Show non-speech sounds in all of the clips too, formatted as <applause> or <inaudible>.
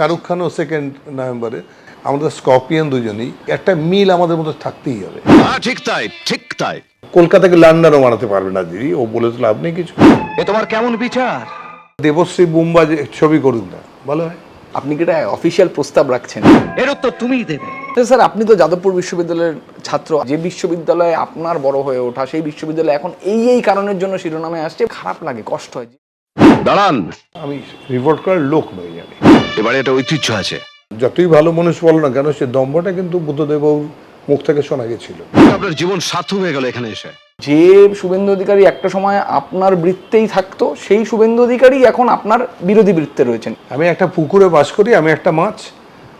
Shahrukh খানও second নভেম্বরে আমাদের scorpion দুজনেই একটা মিল আমাদের মধ্যে থাকতেই হবে। হ্যাঁ ঠিক তাই ঠিক তাই। কলকাতাকে লন্ডনও বানাতে পারবে না দিদি। ও বলে তো লাভ নেই কিছু এ তোমার কেমন বিচার? দেবশ্রী বুম্বা যে ছবি করুক না। ভালো হয়। আপনি কি এটা অফিসিয়াল প্রস্তাব রাখছেন? এর উত্তর তুমিই দেবে। তো স্যার আপনি তো যাদবপুর বিশ্ববিদ্যালয়ের ছাত্র। যে বিশ্ববিদ্যালয়ে আপনার বড় হয়ে ওঠা সেই বিশ্ববিদ্যালয় এখন এই এই কারণের জন্য শিরোনামে আসছে। খারাপ লাগে কষ্ট হয়। দাঁড়ান। আমি রিপোর্ট করার লোক নই আমি। এবারে একটা ঐতিহ্য আছে। যতই ভালো মানুষ বলো না কেন সে দম্ভটা কিন্তু বুদ্ধদেব মুখ থেকে শোনা গেছিল। আপনার জীবন সার্থক হয়ে গেল এখানে এসে। যে শুভেন্দু অধিকারী একটা সময় আপনার বৃত্তেই থাকতো সেই শুভেন্দু অধিকারী এখন আপনার বিরোধী বৃত্তে রয়েছেন। আমি একটা পুকুরে বাস করি আমি একটা মাছ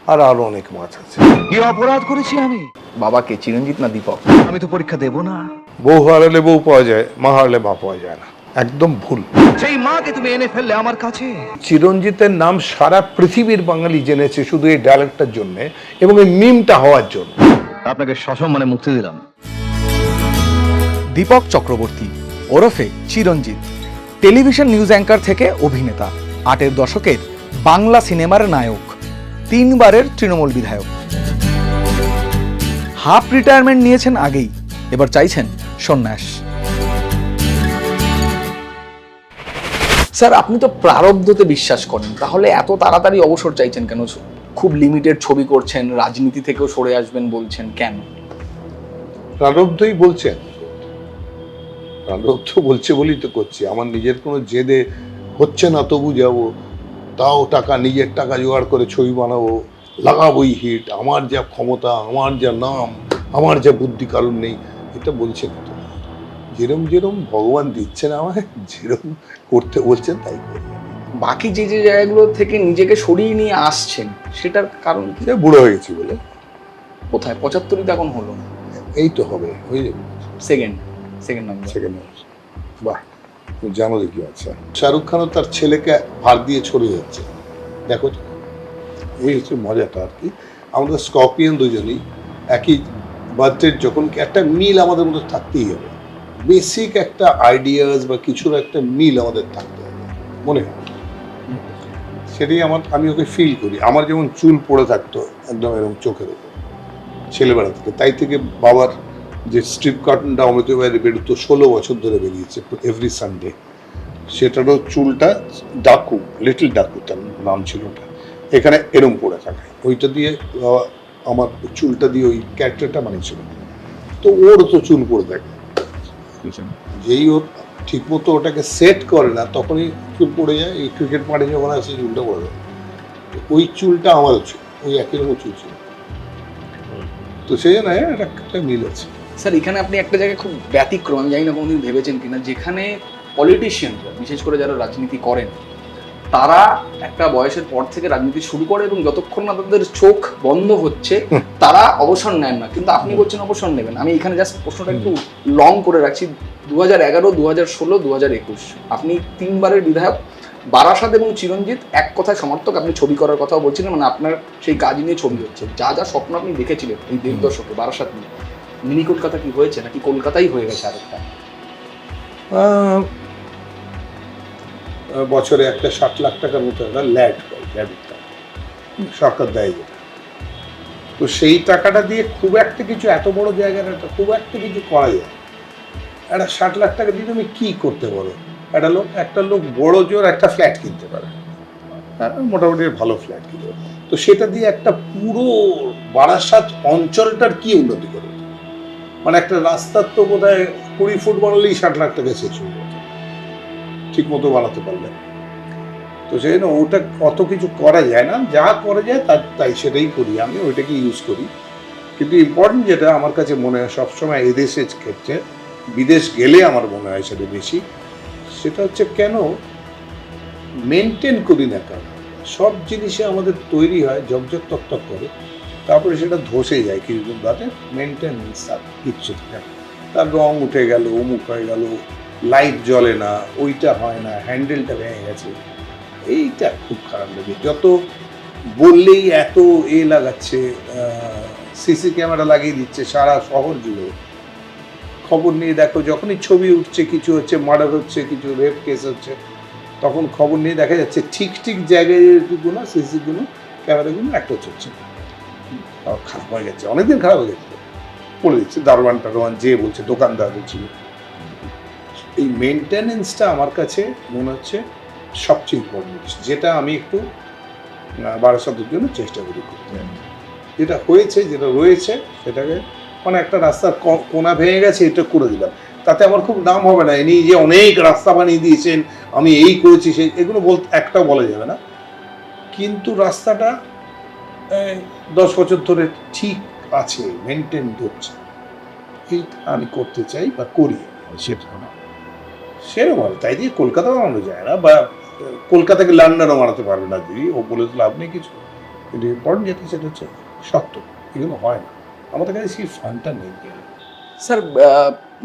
আর আরও অনেক মাছ আছে। কি অপরাধ করেছি আমি? বাবাকে চিরঞ্জিত না দীপক? আমি তো পরীক্ষা দেব না। বউ হারালে বউ পাওয়া যায় মা হারালে মা পাওয়া যায় না। একদম ভুল। সেই মাকে তুমি এনে ফেললে আমার কাছে। চিরঞ্জিতের নাম সারা পৃথিবীর বাঙালি জেনেছে শুধু এই ডায়ালেক্টটার জন্য এবং এই মিমটা হওয়ার জন্য। আপনাকে সসম্মানে মুক্তি দিলাম। দীপক চক্রবর্তী ওরফে চিরঞ্জিত টেলিভিশন নিউজ অ্যাঙ্কার থেকে অভিনেতা আটের দশকের বাংলা সিনেমার নায়ক তিনবারের তৃণমূল বিধায়ক। হাফ রিটায়ারমেন্ট নিয়েছেন আগেই এবার চাইছেন সন্ন্যাস। স্যার, আপনি তো প্রারব্ধতে বিশ্বাস করেন। তাহলে এত তাড়াতাড়ি অবসর চাইছেন কেন? খুব লিমিটেড ছবি করছেন, রাজনীতি থেকেও সরে আসবেন বলছেন, কেন? প্রারব্ধই বলছেন। প্রারব্ধ বলছে বলেই তো করছি। আমার নিজের কোনো জেদে হচ্ছে না তবু যাব। তাও টাকা, নিজের টাকা জোগাড় করে ছবি বানাবো। লাগাবোই হিট। আমার যা ক্ষমতা, আমার যা নাম, আমার যা বুদ্ধি, কারণ নেই। এটা বলছে না যেরম যেরম ভগবান দিচ্ছেন আমায় যেরম করতে বলছেন তাই করি বাকি যে যে জায়গাগুলো থেকে নিজেকে সরিয়ে নিয়ে আসছেন সেটার কারণ কি? বুড়ো হয়ে গেছি বলে। কোথায়? পঁচাত্তরই তো এখন হলো এই তো হবে ওই সেকেন্ড সেকেন্ড নম্বর সেকেন্ড বাহ তুমি জানো দেখি আচ্ছা শাহরুখ খানও তার ছেলেকে ভার দিয়ে ছড়ে যাচ্ছে। দেখো এই হচ্ছে মজাটা আর কি। আমাদের স্কর্পিয়ন দুজনই একই বার্থডের যখন একটা মিল আমাদের মধ্যে থাকতেই হবে। বেসিক একটা আইডিয়াস বা কিছুর একটা মিল আমাদের থাকতে হবে, মনে হয় সেটাই আমার, আমি ওকে ফিল করি। আমার যেমন চুল পড়ে থাকতো একদম এরকম চোখের উপর, ছেলেবেলা থেকে। তাই থেকে বাবার যে স্ট্রিপ কার্টুনটা অমৃত বাইরে বেরোতো ষোলো বছর ধরে বেরিয়েছে এভরি সানডে সেটারও চুলটা ডাকু লিটল ডাকু, তার নাম ছিল ওটা। এখানে এরম পড়ে থাকে। ওইটা দিয়ে আমার চুলটা দিয়ে ওই ক্যারেক্টারটা বানিয়েছিল। তো ওর তো চুল পড়ে থাকে। যেই ও ঠিক মতো ওটাকে সেট করে না তখনই চুল পড়ে যায় এই ক্রিকেট মাঠে যখন আসে চুলটা পড়ে যায়। ওই চুলটা আমার চুল ওই একই রকম চুল ছিল। তো সেই জন্য হ্যাঁ, একটা মিল আছে। স্যার এখানে আপনি একটা জায়গায় খুব ব্যতিক্রম আমি জানি না কোনোদিন ভেবেছেন কিনা যেখানে পলিটিশিয়ানরা বিশেষ করে যারা রাজনীতি করেন তারা একটা বয়সের পর থেকে রাজনীতি শুরু করে এবং যতক্ষণ না তাদের চোখ বন্ধ হচ্ছে তারা অবসর নেন না। কিন্তু আপনি বলছেন অবসর নেবেন। আমি এখানে জাস্ট প্রশ্নটা একটু লং করে রাখছি। দু হাজার এগারো দু হাজার ষোলো দু হাজার একুশ। আপনি তিনবারের বিধায়ক বারাসাত এবং চিরঞ্জিত এক কথায় সমর্থক। আপনি ছবি করার কথাও বলছিলেন মানে আপনার সেই কাজ নিয়ে ছবি হচ্ছে। যা যা স্বপ্ন আপনি দেখেছিলেন এই দেড় দশকে বারাসাত নিয়ে। মিনি কলকাতা কি হয়েছে নাকি কলকাতাই হয়ে গেছে আরেকটা? বছরে একটা ষাট লাখ টাকার মতো একটা ল্যাড পাই ল্যাডের টাকা। সরকার দেয় তো সেই টাকাটা দিয়ে খুব একটা কিছু এত বড় জায়গার একটা খুব একটা কিছু করা যায়। একটা ষাট লাখ টাকা দিয়ে তুমি কী করতে পারো? একটা লোক একটা লোক বড় জোর একটা ফ্ল্যাট কিনতে পারে। হ্যাঁ, মোটামুটি ভালো ফ্ল্যাট কিনতে পারে। তো সেটা দিয়ে একটা পুরো বারাসাত অঞ্চলটার কি উন্নতি করবে? মানে একটা রাস্তার তো বোধ হয় কুড়ি ফুট বানালেই ষাট লাখ টাকা শেষ হয়ে যেত ঠিক মতো বানাতে পারলে। তো সেই জন্য ওটা অত কিছু করা যায় না, যা করা যায় তার, তাই সেটাই করি আমি, ওইটাকে ইউজ করি। কিন্তু ইম্পর্টেন্ট যেটা আমার কাছে মনে হয় সবসময় এদেশের ক্ষেত্রে, বিদেশ গেলে আমার মনে হয় সেটা বেশি, সেটা হচ্ছে কেন মেনটেন করি না কেন? সব জিনিসে আমাদের তৈরি হয় ঝকঝক তকতক করে, তারপরে সেটা ধসে যায় কিছুদিন বাদে মেনটেন্স আর কিচ্ছু থাকে। তার রং উঠে গেল, অমুক হয়ে গেল লাইট জ্বলে না, ওইটা হয় না, হ্যান্ডেলটা ভেঙে গেছে। এইটা খুব খারাপ লাগে। যত বললেই এত এ লাগাচ্ছে সিসি ক্যামেরা লাগিয়ে দিচ্ছে সারা শহর জুড়ে। খবর নিয়ে দেখো, যখনই ছবি উঠছে, কিছু হচ্ছে, মার্ডার হচ্ছে, কিছু রেপ কেস হচ্ছে, তখন খবর নিয়ে দেখা যাচ্ছে ঠিক ঠিক জায়গায় যেগুলো সিসিগুলো ক্যামেরাগুলো চলছে আর খারাপ হয়ে গেছে, অনেকদিন খারাপ হয়ে গেছে। বলে দিচ্ছে, দারোয়ান টারোয়ান যে বলছে, দোকানদার বলছিল। এই মেনটেনেন্সটা আমার কাছে মনে হচ্ছে সবচেয়ে ইম্পর্টেন্ট যেটা আমি একটু বারাসাতের জন্য চেষ্টা করি করতে। যেটা হয়েছে যেটা রয়েছে সেটাকে মানে একটা রাস্তার কোনা ভেঙে গেছে এটা করে দিলাম। তাতে আমার খুব নাম হবে না ইনি যে অনেক রাস্তা বানিয়ে দিয়েছেন আমি এই করেছি সেই এগুলো বলতে একটাও বলা যাবে না। কিন্তু রাস্তাটা দশ বছর ধরে ঠিক আছে মেনটেন হচ্ছে। এইটা আমি করতে চাই বা করি। সেটা। সেরকম তাই দিয়ে কলকাতা বানানো যায় না, বা কলকাতাকে লন্ডনও বানাতে পারবে না দিদি, ও বলে তো লাভ নেই কিছু। কিন্তু ইম্পর্টেন্ট যেটা সেটা হচ্ছে সত্য, এগুলো হয় না। আমাদের কাছে সেই ফান্ডটা নেই। স্যার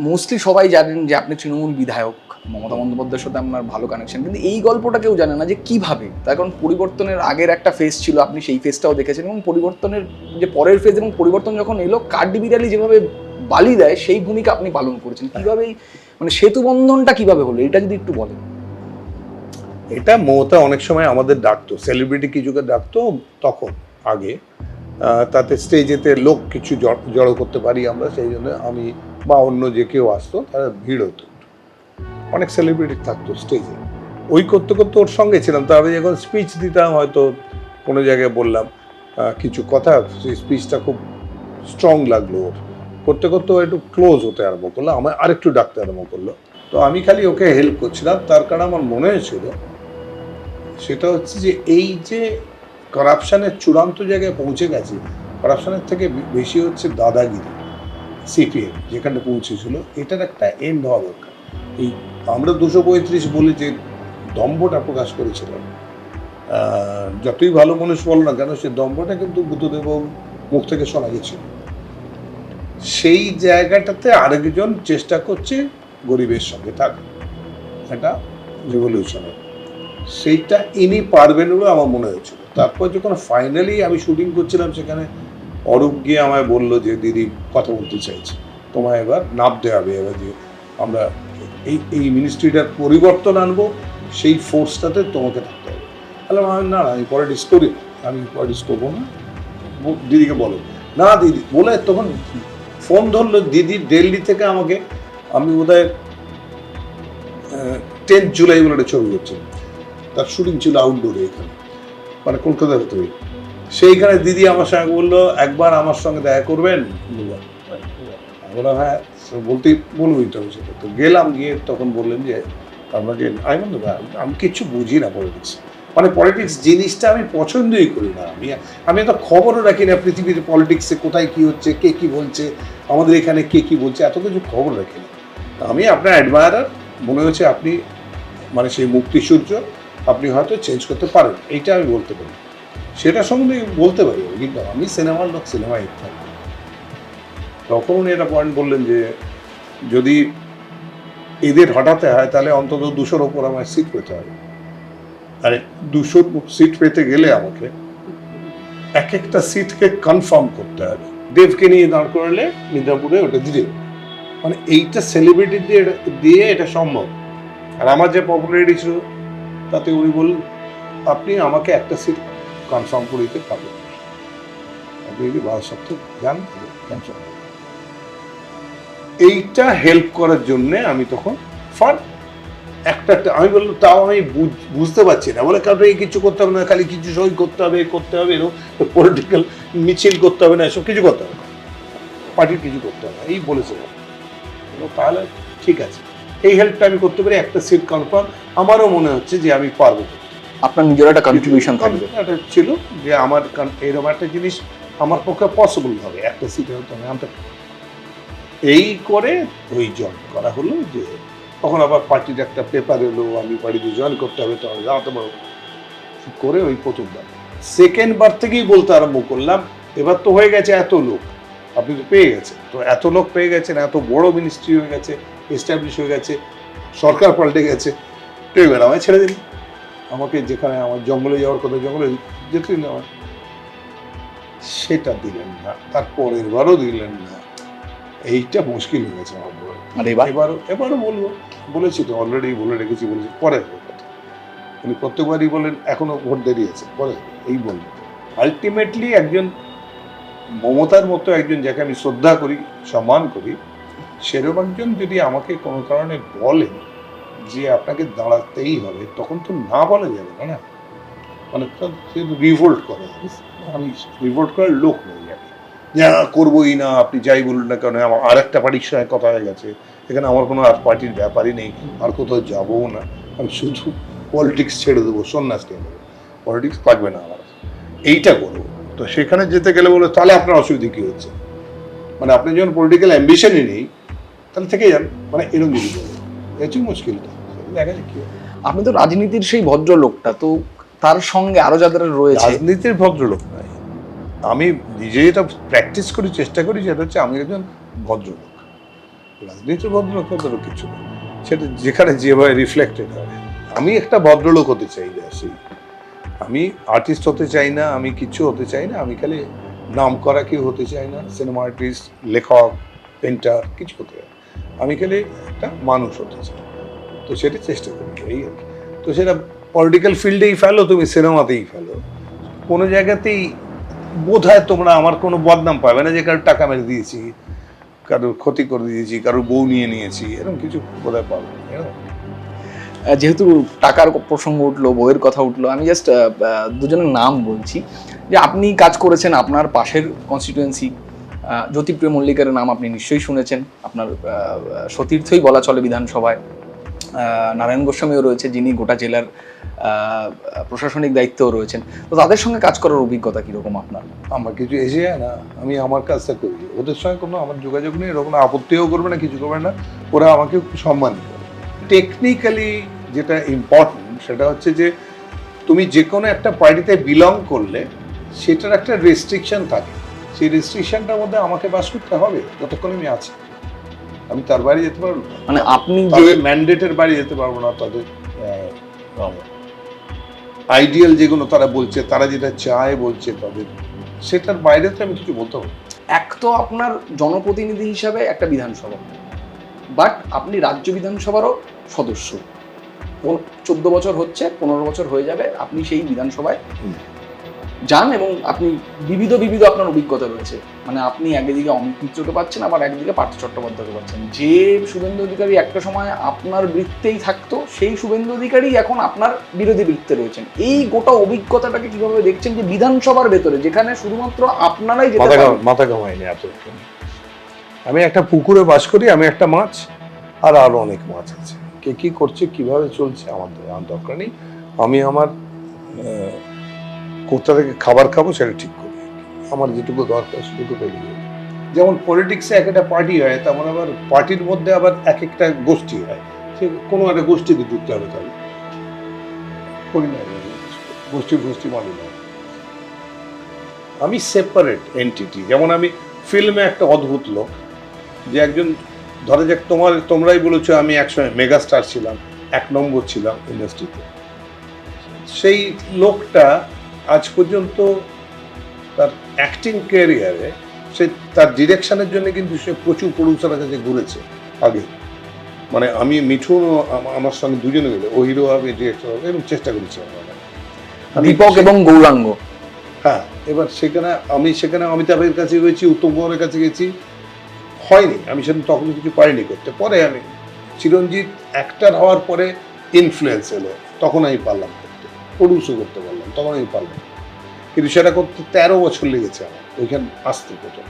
মোস্টলি সবাই জানেন যে আপনি তৃণমূল বিধায়ক, মমতা বন্দ্যোপাধ্যায়ের সাথে আপনার ভালো কানেকশন কিন্তু এই গল্পটা কেউ জানে না যে কীভাবে। তার কারণ পরিবর্তনের আগের একটা ফেজ ছিল, আপনি সেই ফেজটাও দেখেছেন, এবং পরিবর্তনের যে পরের ফেজ এবং পরিবর্তন যখন এলো কার্ডি বিড়ালি যেভাবে বালি দেয়, সেই ভূমিকা আপনি পালন করেছেন। কীভাবে মানে সেতু বন্ধনটা কীভাবে হলো? এটা যদি একটু বলেন। এটা মমতা অনেক সময় আমাদের ডাকতো সেলিব্রিটি কিছুকে ডাকতো তখন, আগে। তাতে স্টেজেতে লোক কিছু জড়- করতে পারি আমরা, সেই জন্য আমি বা অন্য যে কেউ আসতো, তারা ভিড় হতো। অনেক সেলিব্রিটি থাকতো স্টেজে ওই করতে করতে ওর সঙ্গে ছিলাম তারপরে যখন স্পিচ দিতাম, হয়তো কোনো জায়গায় বললাম কিছু কথা, সেই স্পিচটা খুব স্ট্রং লাগল ওর। করতে করতে একটু ক্লোজ হতে আরম্ভ করল, আমার আরেকটু ডাকতে আরম্ভ করল। তো আমি খালি ওকে হেল্প করছিলাম, তার কারণ আমার মনে হয়েছিল, সেটা হচ্ছে যে এই যে করাপশনের চূড়ান্ত জায়গায় পৌঁছে গেছে করাপশনের থেকে বেশি হচ্ছে দাদাগিরি সিপিএম যেখানে পৌঁছেছিল, এটার একটা এন্ড হওয়া দরকার। এই আমরা দুশো পঁয়ত্রিশ বলে যে দম্ভটা প্রকাশ করেছিলাম যতই ভালো মানুষ বলো না কেন, সে দম্ভটা কিন্তু বুদ্ধদেব মুখ থেকে শোনা গেছিল। সেই জায়গাটাতে আরেকজন চেষ্টা করছে গরিবের সঙ্গে থাকা এটা রিভলিউশনের সেইটা ইনি পারবেন বলে আমার মনে হয়েছিল। তারপর যখন ফাইনালি আমি শুটিং করছিলাম সেখানে অরূপ গিয়ে আমায় বলল যে, দিদি, কথা বলতে চাইছি। তোমায় এবার নামতে হবে এবার যে আমরা এই এই মিনিস্ট্রিটার পরিবর্তন আনব, সেই ফোর্সটাতে তোমাকে থাকতে হবে। তাহলে আমি না আমি পলিটিক্স করি। আমি পলিটিক্স করব না। দিদিকে বলো, না, দিদি, বলে তখন ফোন ধরলো দিদি দিল্লি থেকে আমাকে আমি বোধহয় টেন্থ জুলাই বলে একটা ছবি করছি। তার শুটিং ছিল আউটডোরে এখানে মানে কলকাতার ভেতরে সেইখানে দিদি আমার সঙ্গে বলল একবার আমার সঙ্গে দেখা করবেন? বললাম, হ্যাঁ। বলতেই বলবোই তো সেটা তো গেলাম গিয়ে তখন বললেন যে আপনাকে আমি "না, আমি কিচ্ছু বুঝি না পলিটিক্স মানে পলিটিক্স জিনিসটা আমি পছন্দই করি না। আমি আমি এত খবরও রাখি না পৃথিবীর পলিটিক্সে কোথায় কি হচ্ছে, কে কি বলছে, আমাদের এখানে কে কি বলছে, এত কিছু খবর রাখি না। আমি আপনার অ্যাডমায়ারার মনে হচ্ছে আপনি মানে সেই মুক্তি সূর্য, আপনি হয়তো চেঞ্জ করতে পারেন, এইটা আমি বলতে পারি। সেটা সম্বন্ধে বলতে পারি কিন্তু আমি সিনেমার লোক সিনেমায় থাকব তখন উনি একটা পয়েন্ট বললেন যে, যদি এদের হটাতে হয়, তাহলে অন্তত দুশোর ওপর আমার সিট পেতে হবে। আর দুশো সিট পেতে গেলে আমাকে এক একটা সিটকে কনফার্ম করতে হবে। দেবকে নিয়ে দাঁড় করালে মিদনাপুরে ওটা হবে। মানে এইটা সেলিব্রিটি দিয়ে দিয়ে এটা সম্ভব। আর আমার যে পপুলারিটি ছিল, তাতে উনি বললেন, আপনি আমাকে একটা সিট কনফার্ম করে দিতে পারবেন আপনি যদি বারো সপ্তাহ যান এইটা হেল্প করার জন্যে আমি তখন ফার একটা আমি বললাম তাও আমি বুঝ- বুঝতে পারছি না। বলে কারণ এই কিছু করতে হবে না খালি কিছু সই করতে হবে করতে হবে এরকম পলিটিক্যাল মিছিল করতে হবে না এসব কিছু করতে হবে পার্টির কিছু করতে হবে না এই বলেছে। ও। তাহলে ঠিক আছে। এই হেল্পটা আমি করতে পারি একটা সিট কনফার্ম আমারও মনে হচ্ছে যে আমি পারব। আপনার নিজের একটা কন্ট্রিবিউশন থাকবে। একটা ছিল যে আমার এরকম একটা জিনিস আমার পক্ষে পসিবল হবে। একটা সিটে আমি আনতে এই করে ওই জয়েন করা হলো যে তখন আবার পার্টির একটা পেপার এলো, আমি পার্টিতে জয়েন করতে হবে তো আমি জানাতে পারব করে ওই প্রথমবার সেকেন্ড বার থেকেই বলতে আরম্ভ করলাম, এবার তো হয়ে গেছে এত লোক, আপনি তো পেয়ে গেছেন। তো এত লোক পেয়ে গেছেন, এত বড় মিনিস্ট্রি হয়ে গেছে এস্টাবলিশ হয়ে গেছে, সরকার পাল্টে গেছে, তো এবার আমায় ছেড়ে দিন। আমাকে যেখানে আমার জঙ্গলে যাওয়ার কথা, জঙ্গলে যেতে দিন আমার সেটা দিলেন না, তারপরের বারও দিলেন না। এইটা মুশকিল হয়ে গেছে আমার বড় আর এবার? এবারও এবারও বলব বলেছি তো অলরেডি বলে রেখেছি বলেছি পরে উনি প্রত্যেকবারই বলেন এখনও ভোট দেরি আছে পরে এই বলব। আলটিমেটলি একজন মমতার মতো একজন যাকে আমি শ্রদ্ধা করি সম্মান করি সেরকম একজন যদি আমাকে কোনো কারণে বলেন যে আপনাকে দাঁড়াতেই হবে তখন তো না বলা যাবে না না? মানে রিভোল্ট করে। আমি রিভোল্ট করার লোক নই আমি না করবোই না আপনি যাই বলুন না কেন আমার আর একটা পার্টির সঙ্গে কথা হয়ে গেছে। এখানে আমার কোনো আর পার্টির ব্যাপারই নেই আর কোথাও যাবও না। আমি শুধু পলিটিক্স ছেড়ে দেবো সন্ন্যাস নিয়ে পলিটিক্স থাকবে না আমার। এইটা করব। তো সেখানে যেতে গেলে বলে তাহলে আপনার অসুবিধা কী হচ্ছে? মানে আপনি যখন পলিটিক্যাল অ্যাম্বিশনই নেই তাহলে থেকে যান। মানে এরকম যদি বলব হচ্ছে মুশকিলটা দেখা যাক কি। আপনি তো রাজনীতির সেই ভদ্রলোকটা তো তার সঙ্গে আরও যাদের রয়েছে রাজনীতির ভদ্রলোক আমি নিজে যেটা প্র্যাকটিস করি, চেষ্টা করি সেটা হচ্ছে আমি একজন ভদ্রলোক। রাজনীতির ভদ্রলোক ভদ্রলোক কিছু না। সেটা যেখানে যেভাবে রিফ্লেক্টেড হয়। আমি একটা ভদ্রলোক হতে চাই সেই আমি আর্টিস্ট হতে চাই না, আমি কিছু হতে চাই না, আমি খালি নাম করা কেউ হতে চাই না সিনেমা আর্টিস্ট লেখক পেন্টার কিছু হতে চাই আমি খালি একটা মানুষ হতে চাই। তো সেটা চেষ্টা করি, এই তো সেটা পলিটিক্যাল ফিল্ডেই ফেলো, তুমি সিনেমাতেই ফেলো। কোনো জায়গাতেই বোধ হয় তোমরা আমার কোনো বদনাম পাবে না যে কারোর টাকা মেরে দিয়েছি, কারোর ক্ষতি করে দিয়েছি, কারোর বউ নিয়ে নিয়েছি, এরকম কিছু বোধ হয় পাবে যেহেতু টাকার প্রসঙ্গ উঠল বইয়ের কথা উঠল, আমি জাস্ট দুজনের নাম বলছি। যে আপনি কাজ করেছেন, আপনার পাশের কনস্টিটুয়েন্সি জ্যোতিপ্রিয় মল্লিকের নাম আপনি নিশ্চয়ই শুনেছেন। আপনার সতীর্থই বলা চলে বিধানসভায়। নারায়ণ গোস্বামীও রয়েছে, যিনি গোটা জেলার প্রশাসনিক দায়িত্বেও রয়েছেন। তো তাদের সঙ্গে কাজ করার অভিজ্ঞতা কীরকম আপনার? আমার কিছু এসে যায় না আমি আমার কাজটা করি। ওদের সঙ্গে কোনো আমার যোগাযোগ নেই এরকম আপত্তিও করবে না কিছু করবে না। ওরা আমাকে সম্মান করে। টেকনিক্যালি যেটা ইম্পর্টেন্ট সেটা হচ্ছে যে তুমি যে কোনো একটা পার্টিতে বিলং করলে সেটার একটা রেস্ট্রিকশন থাকে। সেই রেস্ট্রিকশনটার মধ্যে আমাকে বাস করতে হবে যতক্ষণ আমি আছি। আমি তার বাড়ি যেতে পারব মানে আপনি যে ম্যান্ডেটের বাড়ি যেতে পারব না তাদের আইডিয়াল যেগুলো তারা বলছে তারা যেটা চায় বলছে তাদের সেটার বাইরে তো আমি কিছু বলতে পারব এক তো আপনার জনপ্রতিনিধি হিসাবে একটা বিধানসভা বাট আপনি রাজ্য বিধানসভারও সদস্য চোদ্দ বছর হচ্ছে পনেরো বছর হয়ে যাবে আপনি সেই বিধানসভায়। যান এবং আপনি বিবিধ বিবিধ আপনার অভিজ্ঞতা রয়েছে। মানে আপনি একদিকে অমিত মিত্রকে পাচ্ছেন আবার একদিকে পার্থ চট্টোপাধ্যায়কে পাচ্ছেন। যে শুভেন্দু অধিকারী একটা সময় আপনার বৃত্তেই থাকতো সেই শুভেন্দু অধিকারী এখন আপনার বিরোধী বৃত্তে রয়েছেন। এই গোটা অভিজ্ঞতাটাকে কীভাবে দেখছেন যে বিধানসভার ভেতরে যেখানে শুধুমাত্র আপনারাই মাথা পারেন ঘাম- এত আমি একটা পুকুরে বাস করি আমি একটা মাছ আর আরও অনেক মাছ আছে। কে কি করছে কীভাবে চলছে আমার আমার দরকার নেই। আমি আমার কোথা থেকে খাবার খাব সেটা ঠিক করি। আমার যেটুকু দরকার সেটুকু পেলে যাবে। যেমন পলিটিক্সে এক একটা পার্টি হয়, তেমন আবার পার্টির মধ্যে আবার এক একটা গোষ্ঠী হয়। সে কোনো একটা গোষ্ঠীতে ঢুকতে হবে তাহলে। করি না, গোষ্ঠী গোষ্ঠী মানি না। আমি সেপারেট এন্টিটি যেমন আমি ফিল্মে একটা অদ্ভুত লোক, যে একজন, ধরে যাক তোমার, তোমরাই বলেছ আমি একসময় মেগাস্টার ছিলাম, এক নম্বর ছিলাম ইন্ডাস্ট্রিতে সেই লোকটা আজ পর্যন্ত তার অ্যাক্টিং ক্যারিয়ারে সে তার ডিরেকশনের জন্য কিন্তু সে প্রচুর প্রডিউসারের কাছে ঘুরেছে আগে। মানে আমি মিঠুন ও আমার সঙ্গে দুজনে মিলে ও হিরো হবে ডিরেক্টর হবে এবং চেষ্টা করেছি আমরা। দীপক এবং গৌরাঙ্গ। হ্যাঁ এবার সেখানে আমি সেখানে অমিতাভের কাছে গেছি উত্তম কুমারের কাছে গেছি। হয়নি আমি সেদিন তখন কিছু পারিনি করতে। পরে আমি চিরঞ্জিত অ্যাক্টার হওয়ার পরে ইনফ্লুয়েন্স এলো তখন আমি পারলাম প্রডিউসও করতে পারলাম তখন আমি পারলাম। কিন্তু সেটা করতে তেরো বছর লেগেছে আমার ওইখান আসতে প্রথম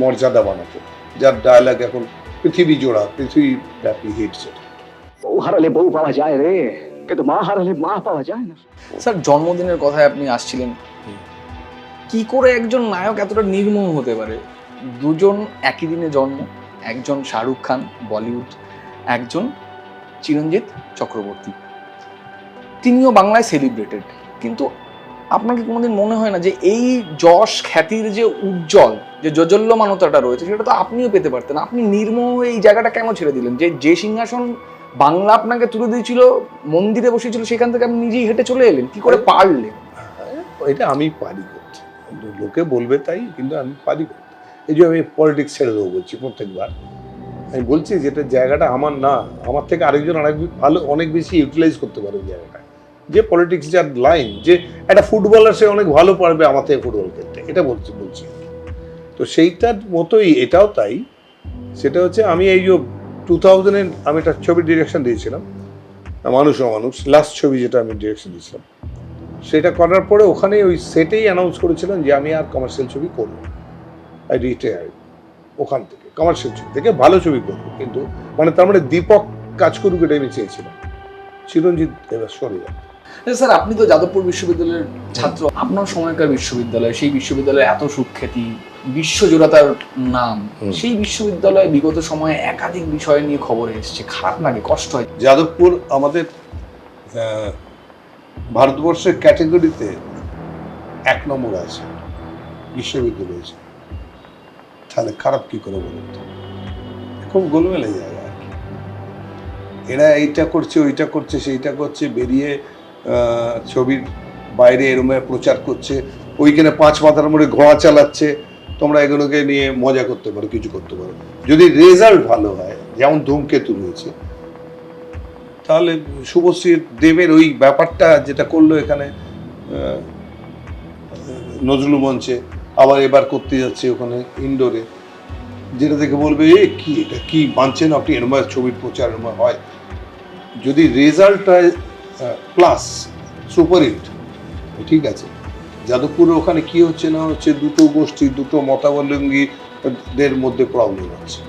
মর্যাদা বানাতে। যার ডায়ালগ এখন পৃথিবী জোড়া পৃথিবী ব্যাপী হিট সেটা বউ হারালে বউ পাওয়া যায় রে কিন্তু মা হারালে মা পাওয়া যায় না। স্যার জন্মদিনের কথায় আপনি আসছিলেন। কি করে একজন নায়ক এতটা নির্মম হতে পারে? দুজন একই দিনে জন্ম একজন শাহরুখ খান বলিউড একজন চিরঞ্জিত চক্রবর্তী। তিনিও বাংলায় সেলিব্রেটেড কিন্তু আপনাকে কোনোদিন মনে হয় না যে এই যশ খ্যাতির যে উজ্জ্বল, যে জজল্যমানতাটা রয়েছে, সেটা তো আপনিও পেতে পারতেন। আপনি নির্মম হয়ে এই জায়গাটা কেন ছেড়ে দিলেন? যে যে সিংহাসন বাংলা আপনাকে তুলে দিয়েছিল, মন্দিরে বসেছিল সেখান থেকে আপনি নিজেই হেঁটে চলে এলেন, কি করে পারলেন? এটা আমি পারি করতে লোকে বলবে তাই, কিন্তু আমি পারি করতে এই যে আমি পলিটিক্স ছেড়ে দেবো বলছি প্রত্যেকবার। আমি বলছি যেটা জায়গাটা আমার না, আমার থেকে আরেকজন আরেক, ভালো, অনেক বেশি ইউটিলাইজ করতে পারে জায়গাটা যে পলিটিক্স যার লাইন যে একটা ফুটবলার সে অনেক ভালো পারবে আমার থেকে ফুটবল খেলতে, এটা বলছি বলছি। তো সেইটার মতোই, এটাও তাই। সেটা হচ্ছে আমি এই যে টু থাউজেন্ডে আমি একটা ছবির ডিরেকশন দিয়েছিলাম, মানুষ ও মানুষ লাস্ট ছবি যেটা আমি ডিরেকশন দিয়েছিলাম। সেটা করার পরে ওখানে ওই সেটেই অ্যানাউন্স করেছিলাম যে আমি আর কমার্শিয়াল ছবি করব আই রিটায়ার ওখান থেকে কমার্শিয়াল ছবি থেকে ভালো ছবি করব। কিন্তু মানে তার মানে দীপক কাজ করুক এটা আমি চেয়েছিলাম। চিরঞ্জিত, এবার সরে যাবে স্যার আপনি তো যাদবপুর বিশ্ববিদ্যালয়ের ছাত্র। আপনার সময়কার বিশ্ববিদ্যালয় সেই বিশ্ববিদ্যালয়ে এত সুখ্যাতি বিশ্বজোড়া তার নাম সেই বিশ্ববিদ্যালয়ে বিগত সময়ে একাধিক বিষয় নিয়ে খবরে এসেছে। খারাপ লাগে কষ্ট হয়। যাদবপুর আমাদের ভারতবর্ষের ক্যাটেগরিতে এক নম্বর আছে বিশ্ববিদ্যালয় আছে। তাহলে খারাপ কি করে বলুন তো? খুব গোলমেলে জায়গা। এরা এইটা করছে ওইটা করছে সেইটা করছে বেরিয়ে ছবির বাইরে এরমে প্রচার করছে। ওইখানে পাঁচ মাথার মোড়ে ঘোড়া চালাচ্ছে। তোমরা এগুলোকে নিয়ে মজা করতে পারো, কিছু করতে পারো। যদি রেজাল্ট ভালো হয়, যেমন ধূমকেতু রয়েছে, তাহলে শুভশ্রী দেবের ওই ব্যাপারটা যেটা করল এখানে নজরুল মঞ্চে, আবার এবার করতে যাচ্ছে ওখানে ইনডোরে। যেটা দেখে বলবে, এ, কি এটা কি মানছেন আপনি? এরম ছবির প্রচার এরম হয়। যদি রেজাল্ট হয় প্লাস সুপার হিট। ঠিক আছে? যাদবপুর ওখানে কি হচ্ছে না হচ্ছে দুটো গোষ্ঠী, দুটো মতাবলম্বীদের মধ্যে প্রবলেম হচ্ছে।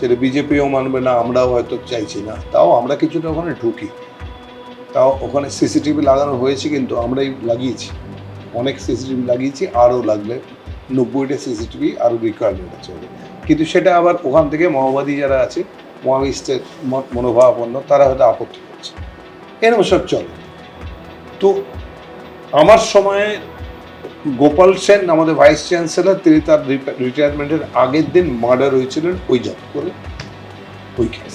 সেটা বিজেপিও মানবে না, আমরাও হয়তো চাইছি না। তাও আমরা কিছুটা ওখানে ঢুকি। তাও ওখানে সিসিটিভি লাগানো হয়েছে কিন্তু আমরাই লাগিয়েছি। অনেক সিসিটিভি লাগিয়েছি, আরও লাগলে নব্বইটা সিসিটিভি আরও রিকোয়ারমেন্ট আছে। কিন্তু সেটা আবার ওখান থেকে মাওবাদী যারা আছে মহাবিস্টের ম- মনোভাবাপন্ন, তারা হয়তো আপত্তি করছে। এরকম সব চলে। তো আমার সময়ে গোপাল সেন, আমাদের ভাইস চ্যান্সেলর, তিনি তার রিটায়ারমেন্টের আগের দিন মার্ডার হয়েছিলেন ওই জব করে। ওইখানে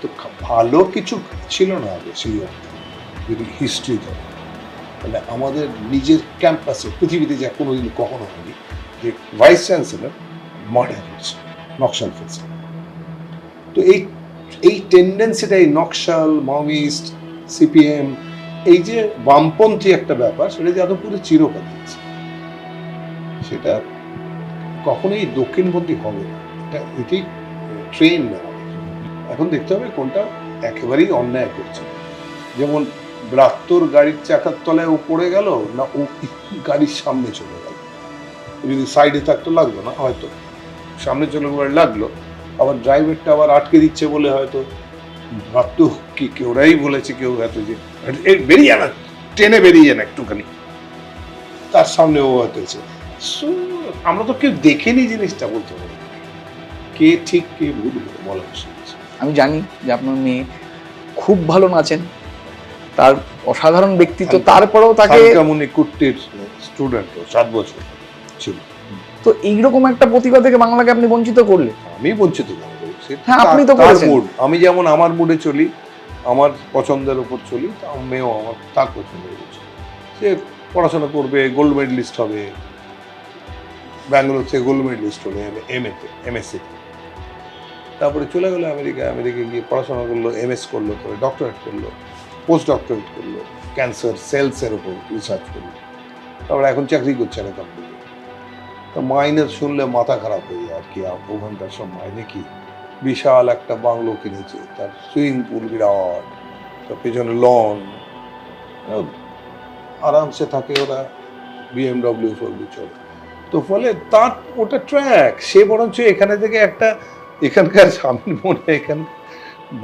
তো ভালো কিছু ছিল না আগে সেই যদি হিস্ট্রি ধরো তাহলে আমাদের নিজের ক্যাম্পাসে পৃথিবীতে যা কোনোদিন কখনো হয়নি, যে ভাইস চ্যান্সেলর মার্ডার হয়েছে, নকশাল ফেলছে তো এই এই টেন্ডেন্সিটা এই নকশাল মাওয়িস্ট সিপিএম, এই যে বামপন্থী একটা ব্যাপার, সেটা যাদবপুরে চিরকাল আছে সেটা কখনোই দক্ষিণপন্থী হবে না। এটা এটি ট্রেন এখন দেখতে হবে কোনটা একেবারেই অন্যায় করছে। যেমন ব্রাত্তর গাড়ির চাকার তলায় ও পড়ে গেল, না ও গাড়ির সামনে চলে গেল। যদি সাইডে থাকতো লাগল না, হয়তো। সামনে চলে গেলে লাগল আবার ড্রাইভারটা আবার আটকে দিচ্ছে বলে হয়তো ভাবতো কি কেউ ওরাই বলেছে কেউ হয়তো যে বেরিয়ে না ট্রেনে বেরিয়ে না একটুখানি। তার সামনে ও হতেছে So, আমরা তো কেউ দেখেনি জিনিসটা বলতে পারি কে ঠিক কে ভুল বলা আমি জানি যে আপনার মেয়ে খুব ভালো নাচেন। তার অসাধারণ ব্যক্তিত্ব তারপরেও তাকে কুট্টির স্টুডেন্ট সাত বছর। ছিল। তো এইরকম একটা প্রতিভা থেকে বাংলাকে আপনি বঞ্চিত করলে আমি বঞ্চিত হ্যাঁ, আপনি তো করেছেন। আমি যেমন আমার মুডে চলি আমার পছন্দের উপর চলি মেয়েও আমার তার পছন্দের সে পড়াশোনা করবে গোল্ড মেডেলিস্ট হবে। ব্যাঙ্গালোর থেকে গোল্ড মেডেলিস্ট হলো এম এতে এমএসসি তারপরে চলে গেলো আমেরিকা আমেরিকা গিয়ে পড়াশোনা করল এম এস করল করে ডক্টরেট করল পোস্ট ডক্টরেট করল ক্যান্সার সেলসের উপর রিসার্চ করল। তারপরে এখন চাকরি করছে না কোম্পানি তো মাইনে শুনলে মাথা খারাপ হয়ে যায় আর কি। ওখানকার সব মাইনে কি? বিশাল একটা বাংলো কিনেছে, তার সুইমিং পুল বিরাট, তার পেছনে লন আরামসে থাকে ওরা বিএমডব্লিউ ফব্লিউ চলে। তো ফলে তার ওটা ট্র্যাক সে বরঞ্চ এখানে থেকে একটা এখানকার আমি মনে এখান,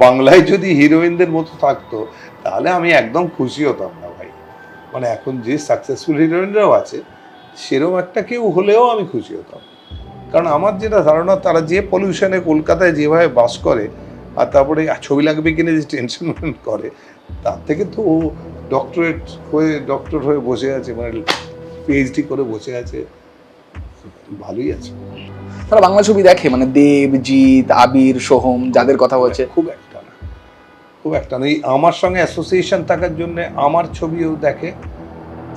বাংলায় যদি হিরোইনদের মতো থাকতো, তাহলে আমি একদম খুশি হতাম না ভাই। মানে এখন যে সাকসেসফুল হিরোইনরাও আছে সেরকম একটা কেউ হলেও আমি খুশি হতাম। কারণ আমার যেটা ধারণা তারা যে পলিউশনে কলকাতায় যেভাবে বাস করে আর তারপরে ছবি লাগবে কিনে যে টেনশন করে তার থেকে তো ও ডক্টরেট হয়ে ডক্টর হয়ে বসে আছে মানে পিএইচডি করে বসে আছে ভালোই আছে। তারা বাংলা ছবি দেখে মানে দেব জিৎ আবির সোহম যাদের কথা বলছে খুব একটা না। খুব একটা না। এই আমার সঙ্গে অ্যাসোসিয়েশন থাকার জন্য আমার ছবিও দেখে।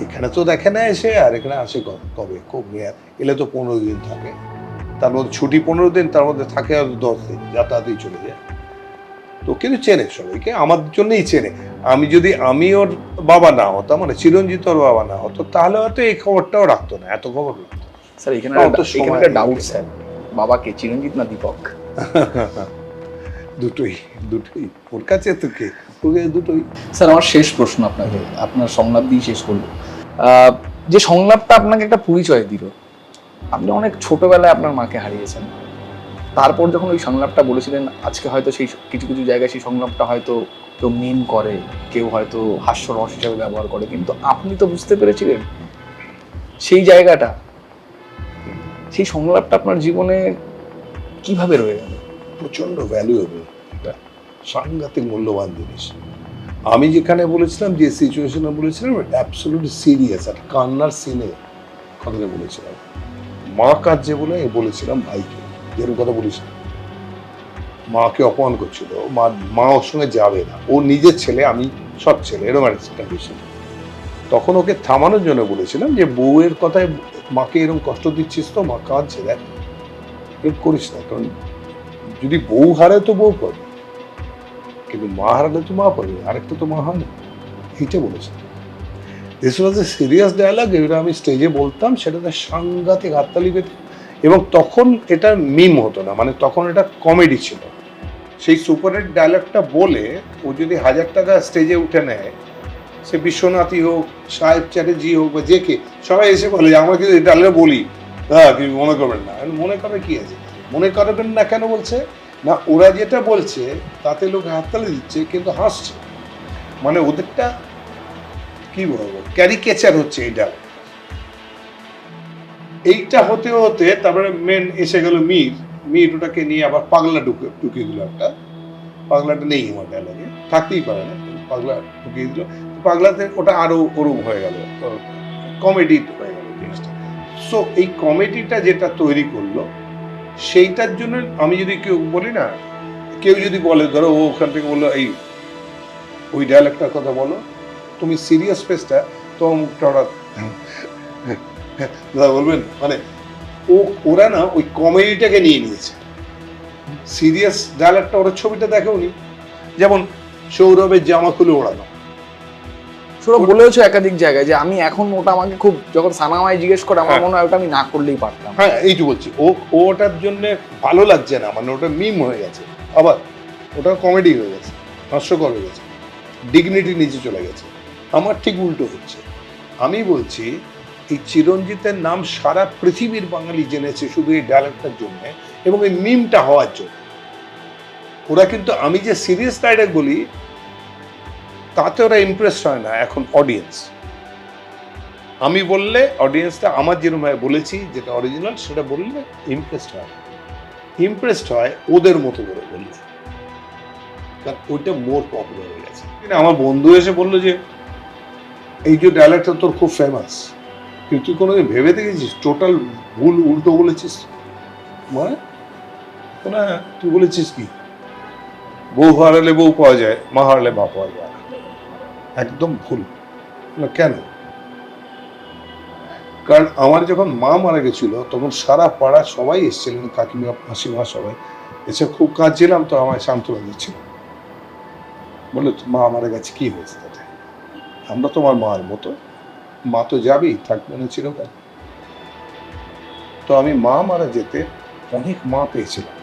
এখানে তো দেখে না এসে আর এখানে আসে কবে? খুব রেয়ার এলে তো পনেরো দিন থাকে। তার মধ্যে ছুটি পনেরো দিন তার মধ্যে থাকে আর দশ দিন যাতায়াতেই চলে যায়। তো কিন্তু চেনে সবাইকে আমার জন্যই চেনে। আমি যদি আমি ওর বাবা না হতাম মানে চিরঞ্জিত ওর বাবা না হতো তাহলে হয়তো এই খবরটাও রাখতো না এত খবর রাখতো স্যার এখানে একটা ডাউট স্যার। বাবাকে চিরঞ্জিত না দীপক? <laughs> দুটোই দুটোই। ওর কাছে তো কে? ওকে দুটোই। স্যার আমার শেষ প্রশ্ন আপনাকে। আপনার সংলাপ দিয়ে শেষ করব যে সংলাপটা আপনাকে একটা পরিচয় দিল আপনি অনেক ছোটবেলায় আপনার মাকে হারিয়েছেন। তারপর যখন ওই সংলাপটা বলেছিলেন আজকে হয়তো সেই কিছু কিছু জায়গায় সেই সংলাপটা হয়তো কেউ মিম করে কেউ হয়তো হাস্যরস হিসাবে ব্যবহার করে কিন্তু আপনি তো বুঝতে পেরেছিলেন সেই জায়গাটা সেই সংলাপটা আপনার জীবনে কীভাবে রয়ে গেল? প্রচণ্ড ভ্যালুয়েবল সাংঘাতিক মূল্যবান জিনিস। আমি যেখানে বলেছিলাম যে সিচুয়েশনে বলেছিলাম অ্যাবসলুট সিরিয়াস আর কান্নার সিনে কথাটা বলেছিলাম। মা কাঁদছে বলে বলেছিলাম ভাইকে। যেরকম কথা বলেছিলাম। মাকে অপমান করছিল। মা মা ওর সঙ্গে যাবে না। ও নিজের ছেলে, আমি সব ছেলে, এরকম একটা বিষয় তখন ওকে থামানোর জন্য বলেছিলাম যে, বউয়ের কথায় মাকে এরকম কষ্ট দিচ্ছিস তো? মা কাঁদছে, দেখ। করিস না। কারণ যদি বউ হারে তো বউ পাবে কিন্তু মা হারালে তো মা পাবে আরেকটা তো মা হয় না। এইটা বলেছে। This was a serious dialogue এটা আমি স্টেজে বলতাম সেটাতে সাংঘাতিক হাততালি পেত এবং তখন এটা মিম হতো না মানে তখন এটা কমেডি ছিল। সেই সুপারহিট ডায়লগটা বলে, ও যদি হাজার টাকা স্টেজে উঠে নেয়, সে বিশ্বনাথই হোক, সাহেব চ্যাটার্জি হোক বা যে কে, সবাই এসে বলে যে, আমরা কিন্তু ডায়লগ বলি। হ্যাঁ কিছু মনে করবেন না। মনে করে কি আছে? মনে করবেন না কেন বলছে? না, ওরা যেটা বলছে, তাতে লোক হাততালি দিচ্ছে, কিন্তু হাসছে। মানে ওদেরটা, কি বলব, ক্যারিকেচার হচ্ছে এটা এইটা হতে হতে তারপরে মেন এসে গেল মীর। মীর ওটাকে নিয়ে আবার পাগলা ঢুকে, ঢুকিয়ে দিল একটা। পাগলাটা নেই আমার ডায়লগে থাকতেই পারে না পাগলা ঢুকিয়ে দিল। পাগলাতে ওটা আরও ওরম হয়ে গেল কমেডি হয়ে গেল জিনিসটা। সো এই কমেডিটা যেটা তৈরি করল সেইটার জন্য আমি যদি কেউ বলি না, কেউ যদি বলে, ধরো ও ওখান থেকে বলল, এই, ওই ডায়লগটার কথা বলো, তুমি সিরিয়াস ফেসটা তোমার মুখটা দাদা বলবেন মানে ও, ওরা না ওই কমেডিটাকে নিয়ে নিয়েছে। সিরিয়াস ডায়লগটা ওরা ছবিটা দেখেওনি। যেমন সৌরভের জামা খুলে ওড়ানো। সৌরভ বলেওছো একাধিক জায়গায় যে আমি এখন ওটা আমাকে খুব যখন সানামায় জিজ্ঞেস করে আমার হ্যাঁ। মনে হয় ওটা আমি না করলেই পারতাম। হ্যাঁ এই যে বলছি। ও ও ওটার জন্য ভালো লাগছে না মানে ওটা মিম হয়ে গেছে। আবার ওটা কমেডি হয়ে গেছে হাস্যকর হয়ে গেছে। ডিগনিটি নিচে চলে গেছে। আমার ঠিক উল্টো হচ্ছে। আমি বলছি এই চিরঞ্জিতের নাম সারা পৃথিবীর বাঙালি জেনেছে শুধু এই ডায়লগটার জন্য এবং এই মিমটা হওয়ার জন্য। ওরা কিন্তু আমি যে সিরিয়াস ডায়লগ বলি তাতে ওরা ইমপ্রেস হয় না, এখন অডিয়েন্স আমি বললে অডিয়েন্সটা আমার যেরকম ভাবে বলেছি, যেটা অরিজিনাল সেটা বললে ইমপ্রেসড হয়। ইমপ্রেসড হয় ওদের মতো করে বললে। কারণ ওইটা মোর পপুলার হয়ে গেছে। আমার বন্ধু এসে বলল যে, এই যে ডায়লগটা তোর খুব ফেমাস কিন্তু তুই কোনোদিন ভেবে দেখেছিস? টোটাল ভুল উল্টো বলেছিস? মানে? না তুই বলেছিস কি? বউ হারালে বউ পাওয়া যায়, মা হারালে মা পাওয়া যায়। একদম ভুল। কেন? কারণ আমার যখন মা মারা গেছিল, তখন সারা পাড়া সবাই এসেছিলেন, কাকিমা, মাসিমা সবাই। এসে খুব কাঁদছিলাম, তো আমায় সান্ত্বনা দিচ্ছিল। বলল মা মারা গেছে, কি হয়েছে তাতে? আমরা তোমার মার মতো। মা তো যাবেই থাকবে না চিরকাল তো আমি মা মারা যেতে অনেক মা পেয়েছিলাম।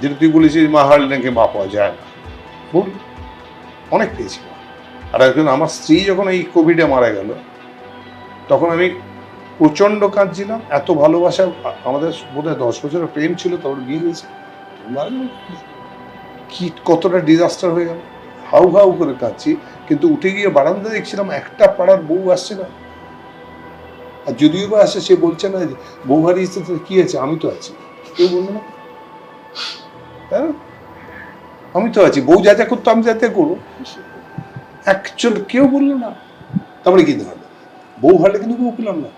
যেটা তুই বলেছিস মা হারলে নাকি মা পাওয়া যায় না। ভুল। অনেক পেয়েছি মা। আর একজন, আমার স্ত্রী যখন এই কোভিডে মারা গেল, তখন আমি প্রচণ্ড কাঁদছিলাম, এত ভালোবাসা, আমাদের বোধহয় দশ বছরের প্রেম ছিল, তখন বিয়ে হয়েছে কি কতটা ডিজাস্টার হয়ে গেল? হাউ হাউ করে কাঁদছি, কিন্তু উঠে গিয়ে বারান্দা দেখছিলাম, একটা পাড়ার বউ আসছে না। আর যদিও বা আসে, সে বলছে না যে বউ হারিয়েছে কি আছে? আমি তো আছি। কেউ বলল না। না? আমি তো আছি। বউ যা যা করতো, আমি যাতে করব। অ্যাকচুয়াল কেউ বলল না। তারপরে কি হবে বউ হারলে কিন্তু বউ পেলাম না